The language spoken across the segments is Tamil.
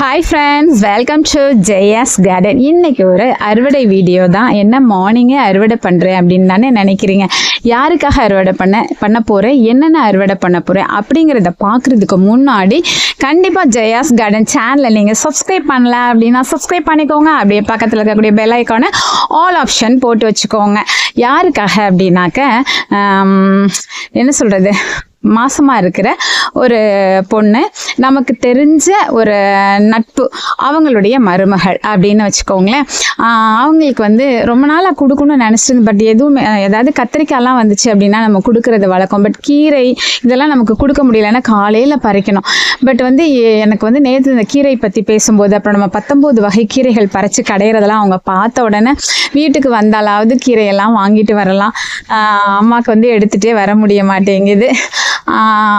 Hi friends welcome to Jaya's garden இன்றைக்கி ஒரு அறுவடை வீடியோ தான். என்ன மார்னிங்கே அறுவடை பண்ணுறேன் அப்படின்னு தானே நினைக்கிறீங்க. யாருக்காக அறுவடை பண்ண பண்ண போகிறேன் என்னென்ன அறுவடை பண்ண போகிறேன் அப்படிங்கிறத பார்க்குறதுக்கு முன்னாடி கண்டிப்பாக ஜெயாஸ் கார்டன் சேனலை நீங்கள் சப்ஸ்கிரைப் பண்ணல அப்படின்னா சப்ஸ்கிரைப் பண்ணிக்கோங்க. அப்படியே பக்கத்தில் இருக்கக்கூடிய பெல் ஐக்கானை ஆல் ஆப்ஷன் போட்டு வச்சுக்கோங்க. யாருக்காக அப்படின்னாக்க என்ன சொல்கிறது மாசமாக இருக்கிற ஒரு பொண்ணு. நமக்கு தெரிஞ்ச ஒரு நட்பு. அவங்களுடைய மருமகள் அப்படின்னு வச்சுக்கோங்களேன். அவங்களுக்கு வந்து ரொம்ப நாளாக கொடுக்கணும்னு நினச்சிருந்து பட் எதுவும் ஏதாவது கத்திரிக்காய்லாம் வந்துச்சு அப்படின்னா நம்ம கொடுக்கறது வழக்கம். பட் கீரை இதெல்லாம் நமக்கு கொடுக்க முடியலன்னா காலையில் பறிக்கணும். பட் வந்து எனக்கு வந்து நேற்று இந்த கீரை பற்றி பேசும்போது அப்புறம் நம்ம பத்தொம்போது வகை கீரைகள் பறித்து கடையிறதெல்லாம் அவங்க பார்த்த உடனே வீட்டுக்கு வந்தாலாவது கீரையெல்லாம் வாங்கிட்டு வரலாம். அம்மாவுக்கு வந்து எடுத்துகிட்டே வர முடிய மாட்டேங்குது.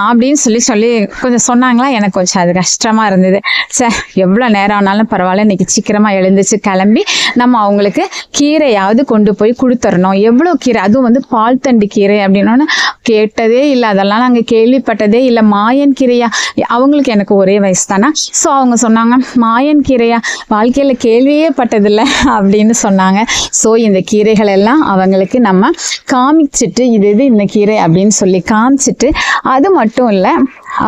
அப்படின்னு சொல்லி சொல்லி கொஞ்சம் சொன்னாங்களா? எனக்கு கொஞ்சம் அது கஷ்டமாக இருந்தது. சே எவ்வளோ நேரம் ஆனாலும் பரவாயில்ல. இன்றைக்கி சீக்கிரமாக எழுந்துச்சு கிளம்பி நம்ம அவங்களுக்கு கீரையாவது கொண்டு போய் கொடுத்துடணும் எவ்வளோ கீரை? அதுவும் வந்து பால் தண்டு கீரை அப்படின்னோன்னு கேட்டதே இல்லை. அதெல்லாம் நாங்கள் கேள்விப்பட்டதே இல்லை. மாயன் கீரையா? அவங்களுக்கு எனக்கு ஒரே வயசு தானே? ஸோ அவங்க சொன்னாங்க மாயன் கீரையா? வாழ்க்கையில் கேள்வியே பட்டதில்லை அப்படின்னு சொன்னாங்க. ஸோ இந்த கீரைகள் எல்லாம் அவங்களுக்கு நம்ம காமிச்சிட்டு இது இது இந்த கீரை அப்படின்னு சொல்லி காமிச்சிட்டு அது மட்டும் இல்லை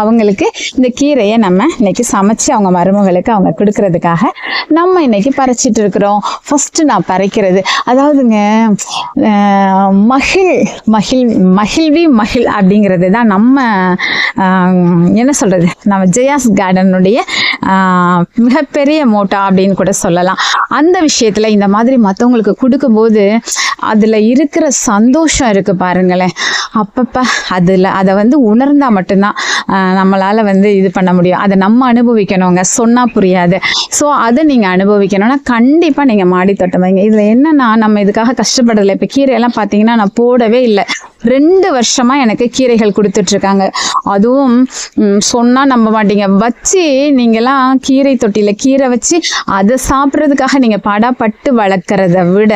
அவங்களுக்கு இந்த கீரையை நம்ம இன்னைக்கு சமைச்சு அவங்க மருமகளுக்கு அவங்க கொடுக்கறதுக்காக நம்ம இன்னைக்கு பறிச்சிட்டு இருக்கிறோம். ஃபர்ஸ்ட் நான் பறைக்கிறது. அதாவதுங்க மகிழ் மகிழ் மகிழ்வி மகிழ் அப்படிங்கிறது தான் நம்ம என்ன சொல்றது? நம்ம ஜெயாஸ் கார்டனுடைய மிகப்பெரிய மோட்டா அப்படின்னு கூட சொல்லலாம். அந்த விஷயத்துல இந்த மாதிரி மற்றவங்களுக்கு கொடுக்கும்போது அதில் இருக்கிற சந்தோஷம் இருக்கு பாருங்களேன். அப்பப்போ அதில் அதை வந்து உணர்ந்தால் மட்டும்தான் நம்மளால் வந்து இது பண்ண முடியும். அதை நம்ம அனுபவிக்கணுங்க. சொன்னால் புரியாது. ஸோ அதை நீங்கள் அனுபவிக்கணும்னா கண்டிப்பாக நீங்கள் மாடி தோட்டம் வைங்க. இதில் என்னென்னா நம்ம இதுக்காக கஷ்டப்படலை இப்போ கீரையெல்லாம் பார்த்தீங்கன்னா நான் போடவே இல்லை. ரெண்டு வருஷமா எனக்கு கீரைகள் கொடுத்துட்டு இருக்காங்க அதுவும் சொன்னால் சொன்னா நம்ப மாட்டீங்க. வச்சு நீங்கெல்லாம் கீரை தொட்டியில கீரை வச்சு அதை சாப்பிட்றதுக்காக நீங்க படாப்பட்டு வளர்க்குறத விட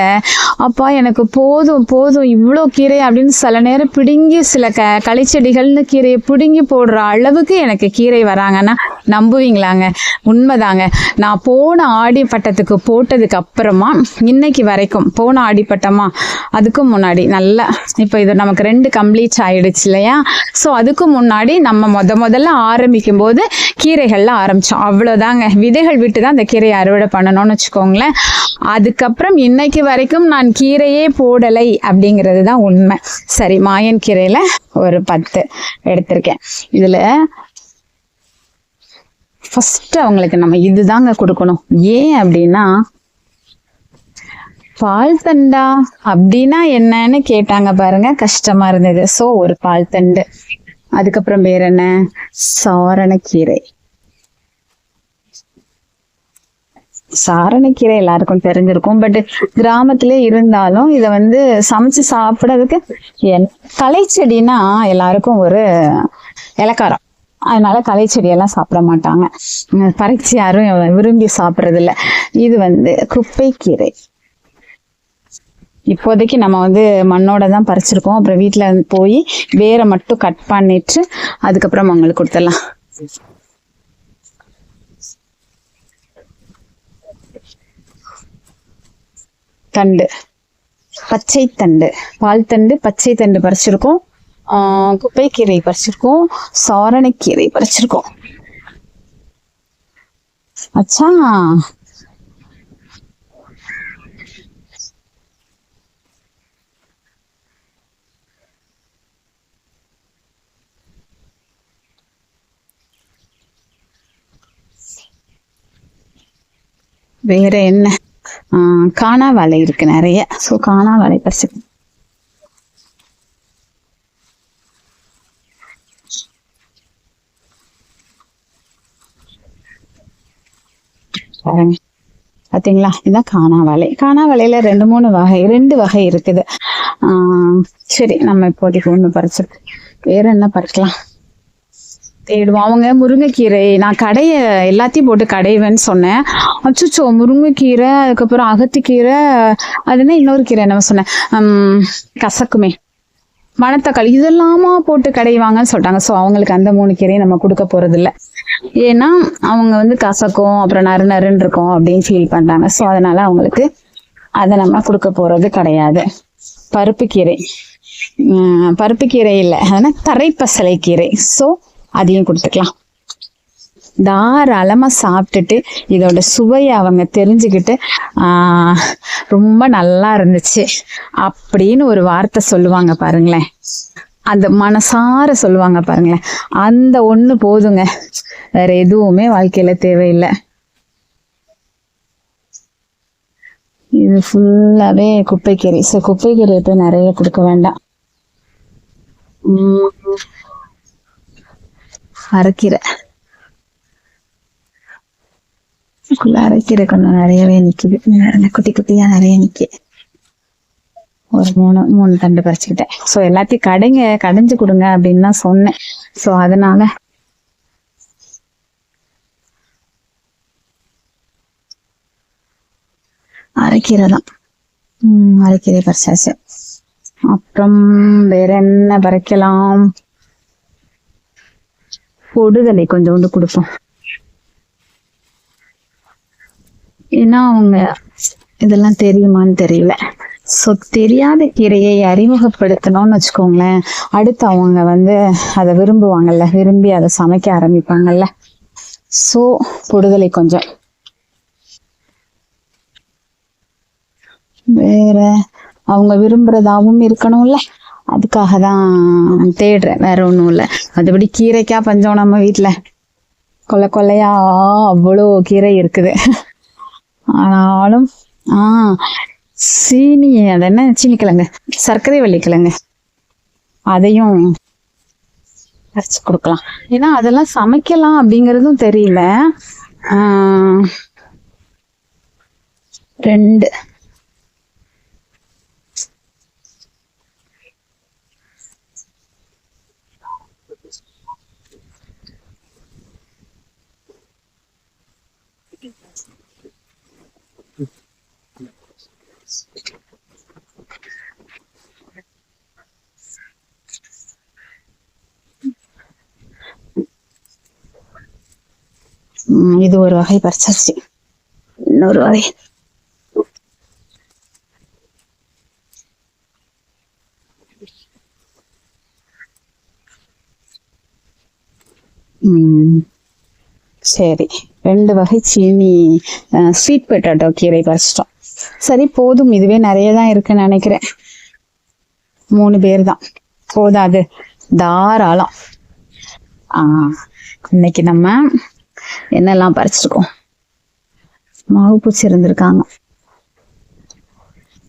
அப்பா எனக்கு போதும் போதும் இவ்வளோ கீரை அப்படின்னு சில நேரம் பிடுங்கி சில க களைச்செடிகள்னு கீரையை பிடுங்கி போடுற அளவுக்கு எனக்கு கீரை வராங்கன்னா நம்புவீங்களாங்க. உண்மைதாங்க. நான் போன ஆடி பட்டத்துக்கு போட்டதுக்கு அப்புறமா இன்னைக்கு வரைக்கும் போன ஆடி பட்டமா அதுக்கும் முன்னாடி நல்லா இப்போ இது நமக்கு ரெண்டு கம்ப்ளீட் ஆயிடுச்சு இல்லையா? ஸோ அதுக்கு முன்னாடி நம்ம முத முதல்ல ஆரம்பிக்கும் போது கீரைகள்ல ஆரம்பித்தோம் அவ்வளோதாங்க. விதைகள் விட்டு தான் அந்த கீரையை அறுவடை பண்ணணும்னு வச்சுக்கோங்களேன். அதுக்கப்புறம் இன்னைக்கு வரைக்கும் நான் கீரையே போடலை அப்படிங்கிறது தான் உண்மை. சரி மாயன் கீரையில் ஒரு பத்து எடுத்திருக்கேன். இதில் ஃபஸ்ட்டு அவங்களுக்கு நம்ம இதுதாங்க கொடுக்கணும். ஏன் அப்படின்னா பால் தண்டா? அப்படின்னா என்னன்னு கேட்டாங்க பாருங்க. கஷ்டமா இருந்தது. சோ ஒரு பால் தண்டு. அதுக்கப்புறம் பேர் என்ன? சாரணக்கீரை சாரணக்கீரை எல்லாருக்கும் தெரிஞ்சிருக்கும். பட் கிராமத்திலே இருந்தாலும் இதை வந்து சமைச்சு சாப்பிடறதுக்கு என் களைச்செடினா எல்லாருக்கும் ஒரு இலக்காரம். அதனால கலைச்செடியெல்லாம் சாப்பிட மாட்டாங்க. பறிச்சு யாரும் விரும்பி சாப்பிட்றதில்ல. இது வந்து குப்பைக்கீரை. இப்போதைக்கு நம்ம வந்து மண்ணோட தான் பறிச்சிருக்கோம். அப்புறம் வீட்டில் போய் வேரை மட்டும் கட் பண்ணிட்டு அதுக்கப்புறம் அவங்களுக்கு கொடுத்துடலாம். தண்டு. பச்சை தண்டு. பால் தண்டு பச்சை தண்டு பறிச்சிருக்கோம். ஆஹ் குப்பைக்கீரை பறிச்சிருக்கோம். சாரணக்கீரை பறிச்சிருக்கோம். அச்சா! வேற என்ன? ஆஹ் காணா வலை இருக்கு நிறைய. ஸோ காணா வலை பறிச்சு பாருங்க. பாத்தீங்களா? இதுதான் காணா வலை. காணா வலையில ரெண்டு மூணு வகை ரெண்டு வகை இருக்குது. ஆஹ் சரி நம்ம இப்போதைக்கு ஒண்ணு பறிச்சிருக்கு வேற என்ன பறிக்கலாம்? தேடுவோம். அவங்க முருங்கைக்கீரை நான் கடையை எல்லாத்தையும் போட்டு கடைவேன்னு சொன்னேன். அச்சுச்சோ முருங்கைக்கீரை அதுக்கப்புறம் அகத்திக்கீரை அதுனா இன்னொரு கீரை என்ன சொன்னேன். கசக்குமே மணத்தக்காளி இதெல்லாமா போட்டு கடைவாங்கன்னு சொல்லிட்டாங்க. ஸோ அவங்களுக்கு அந்த மூணு கீரையும் நம்ம கொடுக்க போறது ஏன்னா அவங்க வந்து கசக்கும் அப்புறம் நறு நறுன்னு இருக்கும் அப்படின்னு ஃபீல் பண்றாங்க. ஸோ அதனால அவங்களுக்கு அதை நம்ம கொடுக்க போறது கிடையாது. பருப்பு கீரை பருப்பு கீரை இல்லை. அதனால் தரைப்பசலை கீரை ஸோ அதையும் கொடுத்துக்கலாம். தாராளமா சாப்பிட்டுட்டு இதோட சுவையை அவங்க தெரிஞ்சுக்கிட்டு ஆஹ், ரொம்ப நல்லா இருந்துச்சு அப்படின்னு ஒரு வார்த்தை சொல்லுவாங்க பாருங்களேன். அந்த மனசார சொல்லுவாங்க பாருங்களேன். அந்த ஒண்ணு போதுங்க. வேற எதுவுமே வாழ்க்கையில தேவையில்லை. இது ஃபுல்லாவே குப்பைக்கறி. ஸோ குப்பைக்கறி போய் நிறைய கொடுக்க வேண்டாம். உம் அரைக்கீரை. இதுக்குள்ள அரைக்கீரை கொஞ்சம் நிறையவே நிக்குது. குட்டி குட்டியா நிறைய நிக்கு. ஒரு மூணு மூணு தண்டு பறிச்சுக்கிட்டேன். ஸோ எல்லாத்தையும் கடைங்க கடைஞ்சு கொடுங்க அப்படின்னு தான் சொன்னேன். ஸோ அதனால அரைக்கீரை தான். உம் அரைக்கீரை பறிச்சாச்சு. அப்புறம் வேற என்ன பறிக்கலாம்? பொடுதலை கொஞ்சோண்டு கொடுப்போம். ஏன்னா அவங்க இதெல்லாம் தெரியுமான்னு தெரியல. ஸோ தெரியாத கீரையை அறிமுகப்படுத்தணும்னு வச்சுக்கோங்களேன். அடுத்து அவங்க வந்து அதை விரும்புவாங்கல்ல விரும்பி அதை சமைக்க ஆரம்பிப்பாங்கல்ல. ஸோ பொடுதலை கொஞ்சம். வேற அவங்க விரும்புறதாவும் இருக்கணும்ல. அதுக்காக தான் தேடுறேன். வேற ஒன்றும் இல்லை. மற்றபடி கீரைக்கா பஞ்சம் நம்ம வீட்டில் கொல்லை கொல்லையா அவ்வளோ கீரை இருக்குது. ஆனாலும் ஆ சீனி அது என்ன? சீனி கிழங்கு. சர்க்கரை வள்ளி கிழங்கு. அதையும் அரைச்சு கொடுக்கலாம். ஏன்னா அதெல்லாம் சமைக்கலாம் அப்படிங்கிறதும் தெரியல. ரெண்டு. இது ஒரு வகை பறிச்சாச்சு இன்னொரு வகை. சரி. ரெண்டு வகை சீனி ஸ்வீட் பொட்டேட்டோ கீரை பறிச்சிட்டோம். சரி போதும். இதுவே நிறைய தான் இருக்குன்னு நினைக்கிறேன். மூணு பேர் தான் போதாது. தாராளம். ஆ இன்னைக்கு நம்ம என்னெல்லாம் பறிச்சிருக்கோம்? மாவு பூச்சி இருந்திருக்காங்க.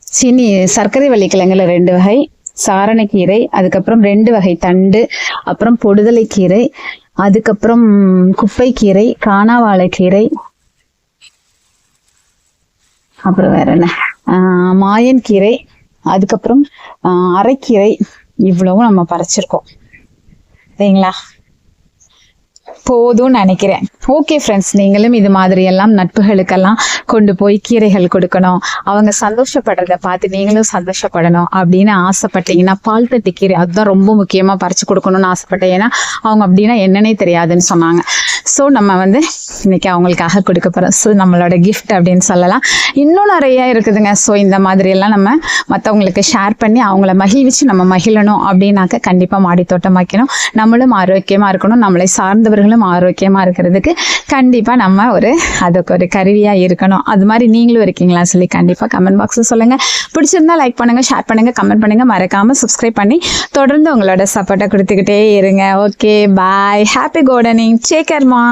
சீனி சர்க்கரை வள்ளிக்கிழங்குல ரெண்டு வகை சாரணக்கீரை அதுக்கப்புறம் ரெண்டு வகை தண்டு அப்புறம் பொடுதலை கீரை அதுக்கப்புறம் குப்பைக்கீரை காணாவாழைக்கீரை அப்புறம் வேற என்ன? ஆஹ் மாயன் கீரை அதுக்கப்புறம் ஆஹ் அரைக்கீரை இவ்வளவும் நம்ம பறைச்சிருக்கோம். சரிங்களா? போதும்னு நினைக்கிறேன். ஓகே ஃப்ரெண்ட்ஸ் நீங்களும் இது மாதிரி எல்லாம் நட்புகளுக்கெல்லாம் கொண்டு போய் கீரைகள் கொடுக்கணும். அவங்க சந்தோஷப்படுறத பார்த்து நீங்களும் சந்தோஷப்படணும் அப்படின்னு ஆசைப்பட்டீங்கன்னா பால் தட்டி கீரை அதுதான் ரொம்ப முக்கியமாக பறிச்சு கொடுக்கணும்னு ஆசைப்பட்டேன். ஏன்னா அவங்க அப்படின்னா என்னன்னே தெரியாதுன்னு சொன்னாங்க. ஸோ நம்ம வந்து இன்னைக்கு அவங்களுக்காக கொடுக்க போகிறோம் ஸோ நம்மளோட கிஃப்ட் அப்படின்னு சொல்லலாம். இன்னும் நிறைய இருக்குதுங்க. ஸோ இந்த மாதிரியெல்லாம் நம்ம மற்றவங்களுக்கு ஷேர் பண்ணி அவங்கள மகிழ்விச்சு நம்ம மகிழணும் அப்படின்னாக்க கண்டிப்பாக மாடி தோட்டம் வைக்கணும் நம்மளும் ஆரோக்கியமாக இருக்கணும். நம்மளை சார்ந்தவர்களும் ஆரோக்கியமாக இருக்கிறதுக்கு கண்டிப்பாக நம்ம ஒரு அதுக்கு ஒரு கருவியாக இருக்கணும். அது மாதிரி நீங்களும் இருக்கீங்களா சொல்லி கண்டிப்பாக கமெண்ட் பாக்ஸில் சொல்லுங்கள் பிடிச்சிருந்தா லைக் பண்ணுங்கள் ஷேர் பண்ணுங்கள் கமெண்ட் பண்ணுங்கள் மறக்காமல் சப்ஸ்கிரைப் பண்ணி தொடர்ந்து உங்களோட சப்போர்ட்டை கொடுத்துக்கிட்டே இருங்க. Okay bye happy gardening சேக்கர்மா